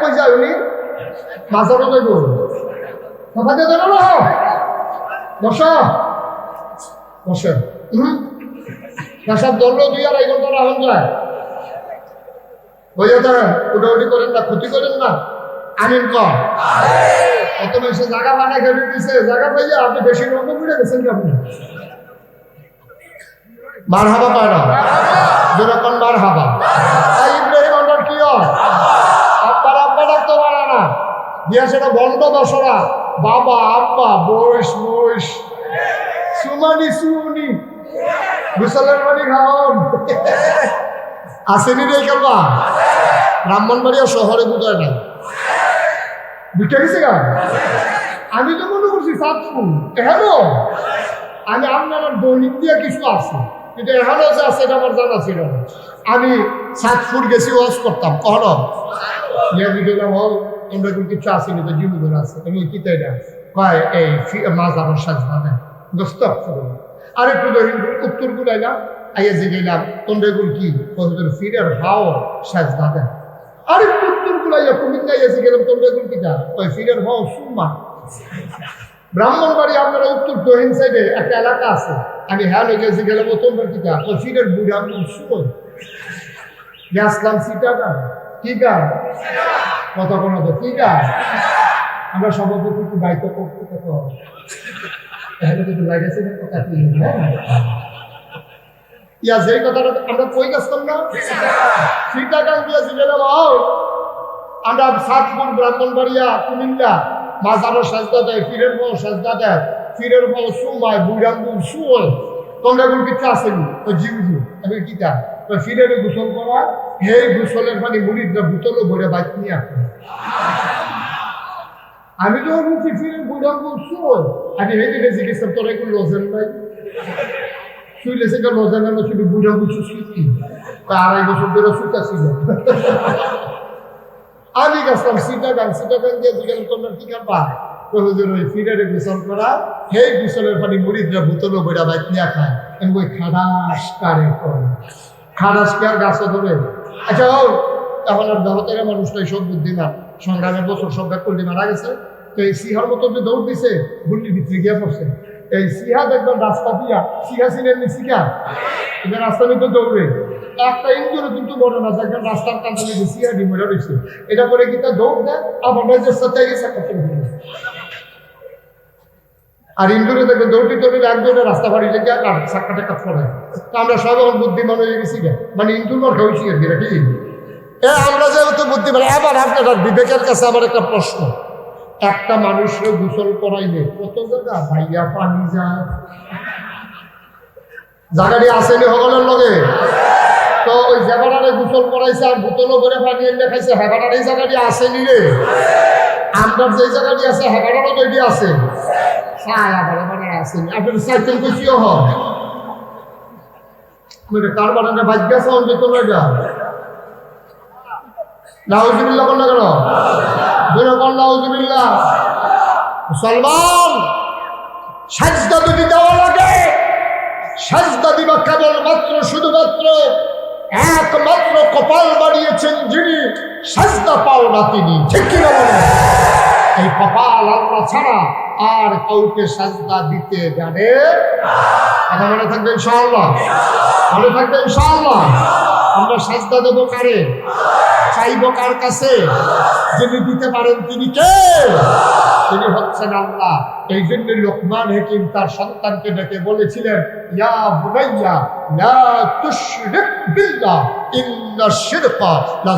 কই যায় উনি যাইব। কথা দেন না? বস। বসে। হুম ধরলো দুই আড়াই ঘণ্টা রাখুন যায়। বুঝে দেন উঠাউটি করেন না, ক্ষতি করেন না। আমিন কর কত বেশি জায়গা বানায় খেলে দিছে, জায়গা পাইয়া আপনি বেশি রকম উঠে গেছেন কি আপনি? মার হাবা পায় না। যেরকম মার হাবা সেটা বন্ধ বসরা বাবা, আব্বা, বয়স বয়স সুমানি সুনি বিশালের বাড়ি খাওন আসেনি রে কালবা? ব্রাহ্মণবাড়িয়া শহরে বুঝায় না বুঝতে গেছে গা? আমি তো মনে করছি সাতপুর। এখানো আমি আপনার দৈনিক দিয়ে কিছু আছে। কিন্তু এখানে যে আছে, এটা আমার জানা ছিল আমি সাতপুর গেছি, ওয়াজ করতাম। কখন ইয়া হোক কিন্তু কিছু আসেনি তো জীবন আছে আমি কি তাই না কয় এই মাছ আমার সাজনা নেয় দোস্ত আর একটু উত্তর গুলাইলাম আইয়া যে হাও সাজনা দেয় আর উত্তর গুলাইয়া কুমিল্লা আইয়া গেলাম তোমরা এগুলো ফিরের হাও সুম্মা ব্রাহ্মণবাড়ি আপনারা উত্তর দক্ষিণ সাইডে একটা এলাকা আছে আমি হ্যাঁ লেগেছি গেলাম তোমরা কি কা ওই ফিরের বুড়ি সিটা গান কি গান কোনো তো কি গান আমরা সভাপতি একটু দায়িত্ব করতে কত তাহলে কিন্তু কথা কি ইয়া যেই কথাটা আমরা কই গেছিলাম না? সিটা গান দিয়েছি গেলাম আও, আমরা সাতপুর ব্রাহ্মণবাড়িয়া, কুমিল্লা, মাজারও সাজদা দেয় ফিরের বউ সাজদা দেয় ফিরের বউ সুমায় বুড়াঙ্গু সুয় তোমরা এগুলো কিছু আসেনি। ওই জিবজু আমি কি ফিরের গোসল করা হে গোসলের পানি মুড়িদরা বোতলও ভরে বাইক নিয়ে আসে। আমি তো বলছি ফিরের বুড়াঙ্গু সুয় আমি গেছি গেছিলাম তোরা এগুলো লজেন নাই? শুইলে সেটা লজেন না শুধু বুড়াঙ্গু সুস্কি তা আড়াই বছর ধরে সুতা ছিল। আমি গেছিলাম সিটাগাং সিটাগাং দিয়ে জিজ্ঞাসা করলাম কি হুজুর ওই গোসল করা, সেই গোসলের পানি মুড়িদরা বোতলও বইরা বাইক নিয়ে খায় আমি ওই খাদাস কারে করে খাদাস কে আর গাছও ধরে আচ্ছা ও এখন আর জগতের মানুষটাই সব বুদ্ধিমান সংগ্রামের বছর সংখ্যা করলে মারা গেছে। তো এই সিহার মতো যে দৌড় দিছে গুল্লি ভিতরে গিয়ে পড়ছে। এই সিহা দেখবেন রাস্তা দিয়া, সিহা ছিলেন সিকা এবার রাস্তা নিতে দৌড়ে। একটা ইন্দুরও কিন্তু মনে না, দেখবেন রাস্তার কাছে সিহা ডিমরা রয়েছে এটা করে কি তা দৌড় দেয়? আবার সাথে গেছে আর ইন্দুরে দেখবেন দৌড়ি দৌড়ি এক দৌড়ে রাস্তা বাড়ি লেগে সাক্ষাতে কাজ করে তো আমরা সব এখন বুদ্ধিমান হয়ে গেছি মানে ইন্দুর মার খাওয়াইছি আর কি নাকি? এ, আমরা যেহেতু বুদ্ধিমান, এবার আপনার বিবেকের কাছে আমার একটা প্রশ্ন। একটা মানুষের গোসল করাইলে কত জায়গা ভাইয়া পানি যায়? জায়গাটি আসেনি সকলের লগে? তো ওই জেবাটারে গোসল করাইছে আর বোতলও করে পানি এনে খাইছে হেবাটার এই জায়গাটি আসেনি রে? আপনার যে জায়গাটি আছে হেবাটারও তৈরি আছে। আপনার সাইকেল কার বানানে ভাগ্য আছে অন্য কোনো যা নাউজুবিল্লাহ বল না কেন? দুই বল নাউজুবিল্লাহ। মুসলমান, সাজদা যদি দেওয়া লাগে, সাজদা দিবা কেবলমাত্র, শুধুমাত্র একমাত্র কপাল বাড়িয়েছেন যিনি, সাজদা পাও না তিনি। ঠিক কিনা বলেন এই কপাল আল্লাহ ছাড়া আর কাউকে সাজদা দিতে জানে কথা মনে থাকবে ইনশাআল্লাহ? মনে থাকবে ইনশাআল্লাহ? আমরা সাজদা দেবো কারে? চাইব কার কাছে? যিনি দিতে পারেন তিনি কে? তিনি হচ্ছেন আল্লাহ। এই জন্য লোকমান হেকিম তার সন্তানকে ডেকে বলেছিলেন, ইয়া বুনাইয়া, লা তুশরিক বিল্লাহ ইন্না শিরকা, লা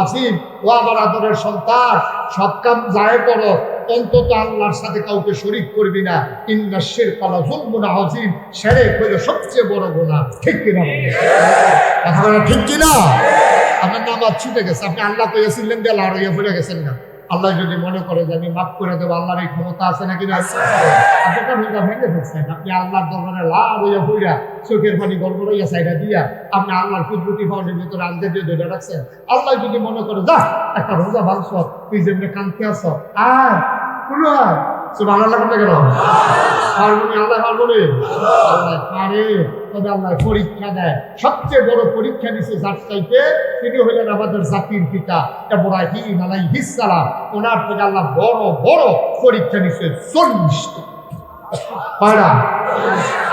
আযীম। ও আমার আদরের সন্তান, সব কাম যায় করো, অন্তত আল্লাহর সাথে কাউকে শরিক করবি না। ইন্না শিরকা, লা যুলমুন আযীম শিরক হলো সবচেয়ে বড় গুনাহ। ঠিক কিনা কথা বলা ঠিক কিনা? আপনার নামাজ ছুটে গেছে। আপনি আল্লাহ কইয়াছিলেন লাড় হইয়া পড়ে গেছেন না আল্লাহ যদি মনে করে যে আমি মাফ করে দেবো, আল্লাহর এই ক্ষমতা আছে নাকি না আপনার রোজা ভেঙে ফেলছেন। আপনি আল্লাহর দরবারে লাভ হইয়া পড়িয়া চোখের পানি হইয়া সাইডা দিয়া আপনি আল্লাহর কুদরতি ফাউন্ডের ভিতরে আনতে দিয়ে ধরে রাখছেন। আল্লাহ যদি মনে করে, যা, একটা রোজা ভাঙছ, তুই যেমনি কানতে আস আর কোনো আর সে ভালো কেন পরীক্ষা দেয়। সবচেয়ে বড় পরীক্ষা আমাদের পিতা ওনার থেকে আল্লাহ বড় বড় পরীক্ষা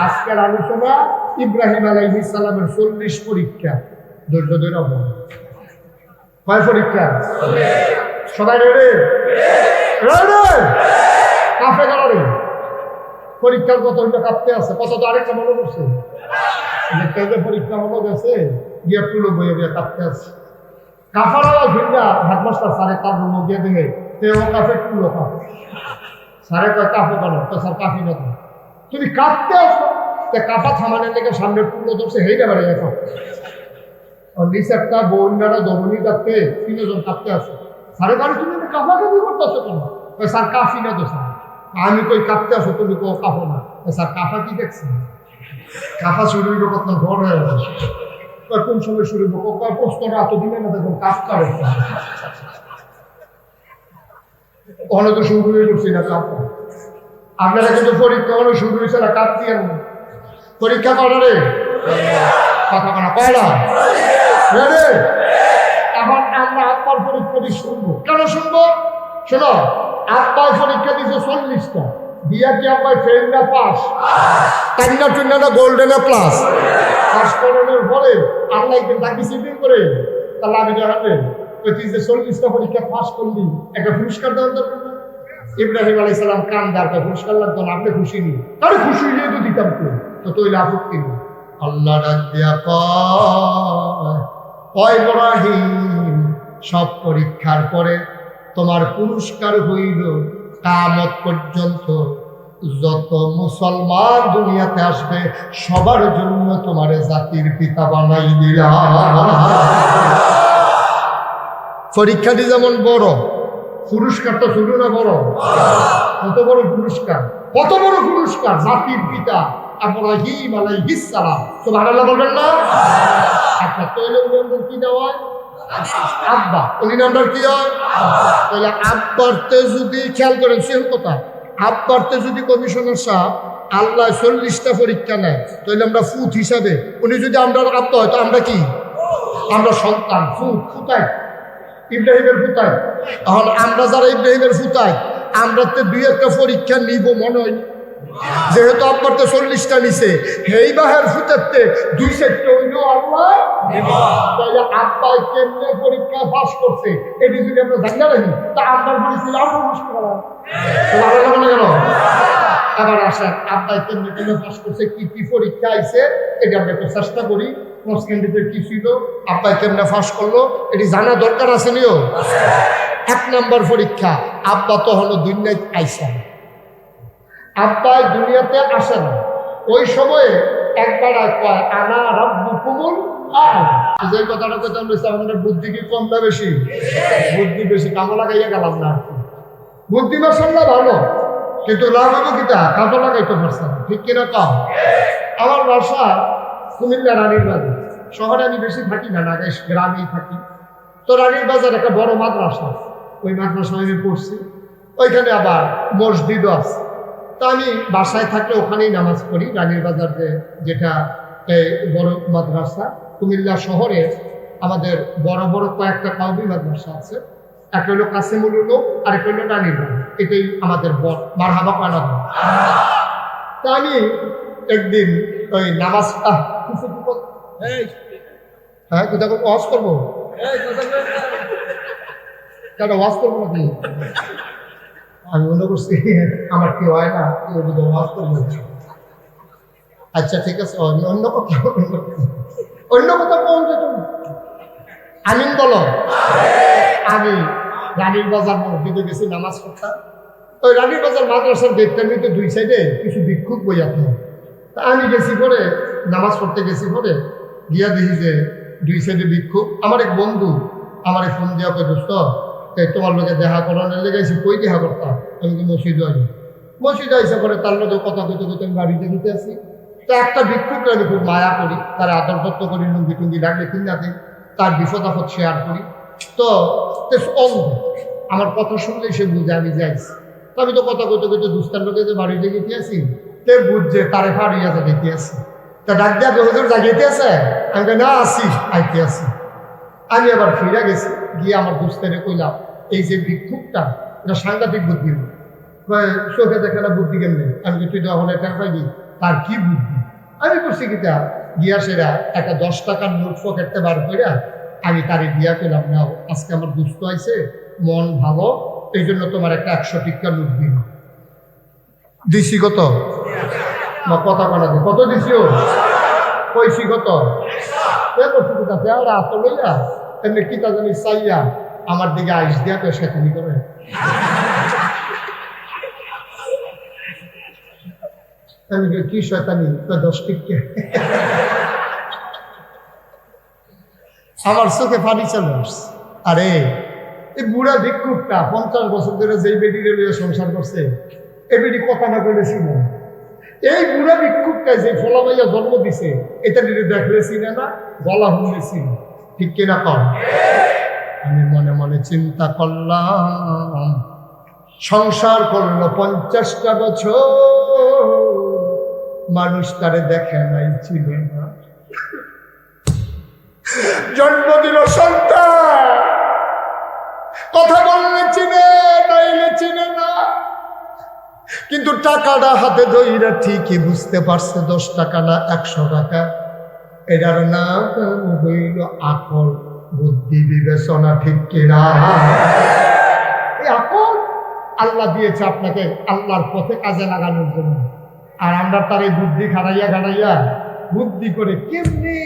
আজকের আলোচনা ইব্রাহিম সালামের চল্লিশ পরীক্ষা। ধৈর্য ধরে বল। কয় পরীক্ষা? সবাই রেডি রেডি কাফে গেল রে। পরীক্ষার কত হইলে কাঁপতে আছে কত তো আরেকটা মনে করছে পরীক্ষা মনে গেছে, গিয়ে তুলো বইয়ে গিয়ে কাঁপতে আছে। কাফার আওয়াজ ভিড়া হেডমাস্টার স্যারে তার রুমে গিয়ে দেখে তেও কাফে তুলো কাপ। স্যারে কয় কাফে কেন? তো স্যার কাফি না তো। তুমি কাঁপতে আসো। তে কাফা থামানের লেগে সামনে তুলো ধরছে হেইটা বেড়ে গেছো একটা বন্যারা দমনি কাঁপতে, তিনজন কাঁপতে আছে। স্যারে বাড়ি তুমি কাফা কাফি করতেছো কেন? স্যার কাফি না তো, স্যার। আমি কই কাঁপতে আসো তুমি কো কাঁপো না। স্যার কাফা কি দেখছি কাফা শুরু হইল কত ঘর হয়ে কোন সময় শুরু হইব? কয় প্রশ্নটা এতদিনে না দেখুন কাজ করে। ওখানে তো শুরু হয়ে করছি না কাঁপো। আপনারা কিন্তু পরীক্ষা হলো শুরু হয়েছে না কাঁপতি আর। পরীক্ষা করারে কথা কনা কয়লা এখন আমরা আব্বার পরীক্ষা দিয়ে শুনব। কেন শুনব? শোনো আব্বার পরীক্ষা দিয়েছে চল্লিশটা? দিয়া কি আব্বাই ফেল না পাস? কান্না টুন্না গোল্ডেন প্লাস পাস করানোর পরে আল্লাহ একদিন তাকে সিটিং করে, তাহলে আমি জানাবেন তুই যে চল্লিশটা পরীক্ষা পাস করলি, একটা পুরস্কার দেওয়ার দরকার না? ইব্রাহিম আলাই সালাম কান দাঁড়টা পুরস্কার লাগতো না, আপনি খুশি নি তাহলে খুশি হয়ে তো দিতাম তো তো তৈরি আপত্তি নেই। আল্লাহ ডাক দিয়া কয় ইব্রাহিম, সব পরীক্ষার পরে তোমার পুরস্কার হইল কামত পর্যন্ত। যত মুসলমান দুনিয়াতে আসবে, সবার জন্য তোমার জাতির পিতা বানাই দিলাম। পরীক্ষাটি যেমন বড়, পুরস্কারটা ছোট না বড়? কত বড় পুরস্কার? কত বড় পুরস্কার? জাতির পিতা ইব্রাহিম আলাইহিস সালাম। সুবহানাল্লাহ বলবেন না? আচ্ছা তাহলে উনি নাম্বার কি দেওয়া? আব্বা। উনি নাম্বার কি হয়? তাহলে আব্বারতে যদি খেয়াল করেন কথা। আব্বারতে যদি কমিশনার সাহেব আল্লাহ চল্লিশটা পরীক্ষা নেয়, তাহলে আমরা ফুট হিসাবে, উনি যদি আমরা আব্বা হয়, তো আমরা কি? আমরা সন্তান। ফুট ফুটাই ইব্রাহিমের ফুতাই। এখন আমরা যারা ইব্রাহিমের ফুতাই, আমরা তো দুই একটা পরীক্ষা নিব মনে হয়। যেহেতু আপনার তো চল্লিশটা নিছে হেই বাহের ফুটাতে দুই সেটটা হইল আল্লাহ। তাহলে পাস করছে, এটি যদি আমরা জানি না রাখি তা পরীক্ষা আমরা পাস করা কেন? আবার আসেন পাস করছে, কি কি পরীক্ষা আইছে, এটা আমরা একটু চেষ্টা করি। কোর্স কি ছিল, আব্বাই কেমনে পাস করল, এটি জানা দরকার আছে নিও। এক নম্বর পরীক্ষা, আব্বা তো হলো দুনিয়ায় আইসা। আব্বাই দুনিয়াতে আসে না ওই সময়ে একবার কয়, আনা রাব্বু কুমুল যে কথাটা কথা বলেছে, আমাদের বুদ্ধি কি কম না বেশি? বুদ্ধি বেশি কামো লাগাইয়া গেলাম না বুদ্ধি মাসাল্লাহ ভালো, কিন্তু লাগাবো কিটা কাজও লাগাইতে পারছে না, ঠিক কিনা কম? আমার বাসা কুমিল্লা রানীর বাজার শহরে আমি বেশি থাকি না না গ্রামেই থাকি। তো রানীর বাজার একটা বড় মাদ্রাসা, ওই মাদ্রাসা আমি পড়ছি। ওইখানে আবার মসজিদও আছে। তা আমি বাসায় থাকলে ওখানেই নামাজ পড়ি রানীর বাজার যে যেটা বড় মাদ্রাসা। কুমিল্লা শহরে আমাদের বড় বড় কয়েকটা কাউবি মাদ্রাসা আছে। একটা হলো কাসিমুল উলুম আর একটা হলো রানীর এটাই আমাদের বড় মারহাবা পানা তা আমি একদিন ওই নামাজ আহ, কিছু কি বল- হ্যাঁ কোথাও ওয়াজ করব? কেন ওয়াজ করব নাকি? আমি মনে করছি আমার কি হয় না, কেউ যদি ওয়াজ করব আচ্ছা ঠিক আছে অন্য অন্য কথা অন্য কথা কোন যেত আমিন বলো। আমি রানীর বাজার মসজিদে গেছি, নামাজ পড়তাম। ওই রানীর বাজার মাদ্রাসার গেটটার মধ্যে দুই সাইডে কিছু ভিক্ষুক বইয়াতে হয় তা আমি গেছি পরে, নামাজ পড়তে গেছি পরে, গিয়া দেখি যে দুই সাইডে ভিক্ষুক। আমার এক বন্ধু, আমার ফোন দেওয়া দোস্ত এই তোমার লোকে দেখা করানোর লেগে এসে কই দেখা করতাম আমি তো মসজিদ আছি মসজিদ আইসা পরে তার লোকে কথা কইতে কইতে আমি বাড়িতে দিতে আসি। তো একটা ভিক্ষুককে আমি খুব মায়া করি। তার আদর যত্ন করি, লুঙ্গি টুঙ্গি লাগলে কিনা দিই তার বিপদ আপদ শেয়ার করি। তো অন্ধ। আমার কথা শুনলেই সে বুঝে আমি যাইছি আমি তো কথা কইতে কইতে দুস্তার লোকে যে বাড়িতে গেতে আসি, তে বুঝছে তারে ফাড়িয়া যে দেখতে আসি। তা ডাক দিয়া হুজুর জাগিতে আছে আমি না, আসি, আইতে আসি। আমি আবার ফিরে গেছি। গিয়ে আমার দোস্তেরে কইলাম এই যে ভিক্ষুকটা এটা সাংঘাতিক বুদ্ধি চোখে দেখে না বুদ্ধি কেমনি? আমি কই, তুই এটা পাইবি তার কি বুদ্ধি? আমি করছি কি তা গিয়া সেরা একটা দশ টাকার নোট পকেটতে বার করে আমি তারে দিয়া পেলাম নাও আজকে আমার দুস্থ আইছে মন ভালো এই জন্য তোমার একটা একশো টিকা নোট দিল দিছি কত? না কথা দি কত দিছি ও? কইছি কত? করছি এমনি কিতা জানি চাইয়া আমার দিকে আইস দিয়া তো সেখানি করে আমি কি শয়তানি তো দশ টিকা আমার চোখে পানি চলে। আরে, এই বুড়া ভিক্ষুকটা পঞ্চাশ বছর ধরে যেই বেডিরে লইয়া সংসার করছে এই বেডি কথা না করেছিল এই বুড়া ভিক্ষুকটা যে ফলামাইয়া জন্ম দিছে, এটা দেখলে চিনে না, গলা হুমলে চিনে। ঠিক কিনা কম আমি মনে মনে চিন্তা করলাম, সংসার করল পঞ্চাশটা বছর, মানুষ তারে দেখে নাই ছিল না। জন্ম দিল সন্তান। কথা বললে চিনে, নাইলে চিনে না। কিন্তু টাকাটা হাতে ধইরা ঠিকই বুঝতে পারছে দশ টাকা না একশো টাকা। এটার নাম হইল আকল, বুদ্ধি, বিবেচনা, ঠিক কিনা? এই আকল আল্লাহ দিয়েছে আপনাকে, আল্লাহর পথে কাজে লাগানোর জন্য। আর আমরা তার এই বুদ্ধি খাটাইয়া খাটাইয়া, বুদ্ধি করে কেমনি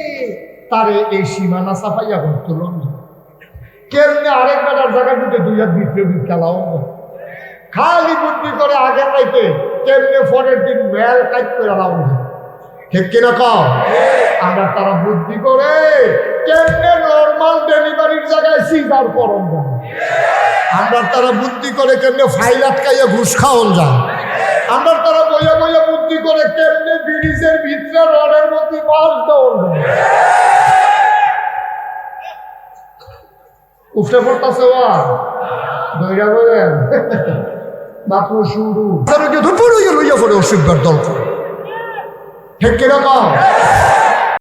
তারে এই সীমানা সাফাইয়া করতে কেমনি আরেক বেটার জায়গায় ঢুকে দুই হাত দুই খেলাও খালি বুদ্ধি করে আগের রাইতে কেমনে পরের দিন মেল কাজ করে লাভ ঠিক কিনা কম আমরা তারা বুদ্ধি করে কেমনে নর্মাল ডেলিভারির জায়গায় সিজার করন আমরা তারা বুদ্ধি করে কেমনে ফাইল আটকাইয়া ঘুষ খাওয়ান যায় আমরা তারা বইয়া বইয়া বুদ্ধি করে কেমনে ব্রিটিশের ভিতরে রডের মধ্যে বাস যায় উঠে পড়তেছে ওয়া? দইরা বলেন মাত্র শুরু তারা কিন্তু পড়ে গেল ইয়া পড়ে অসুবিধার দল করে। ঠিক কীরকম?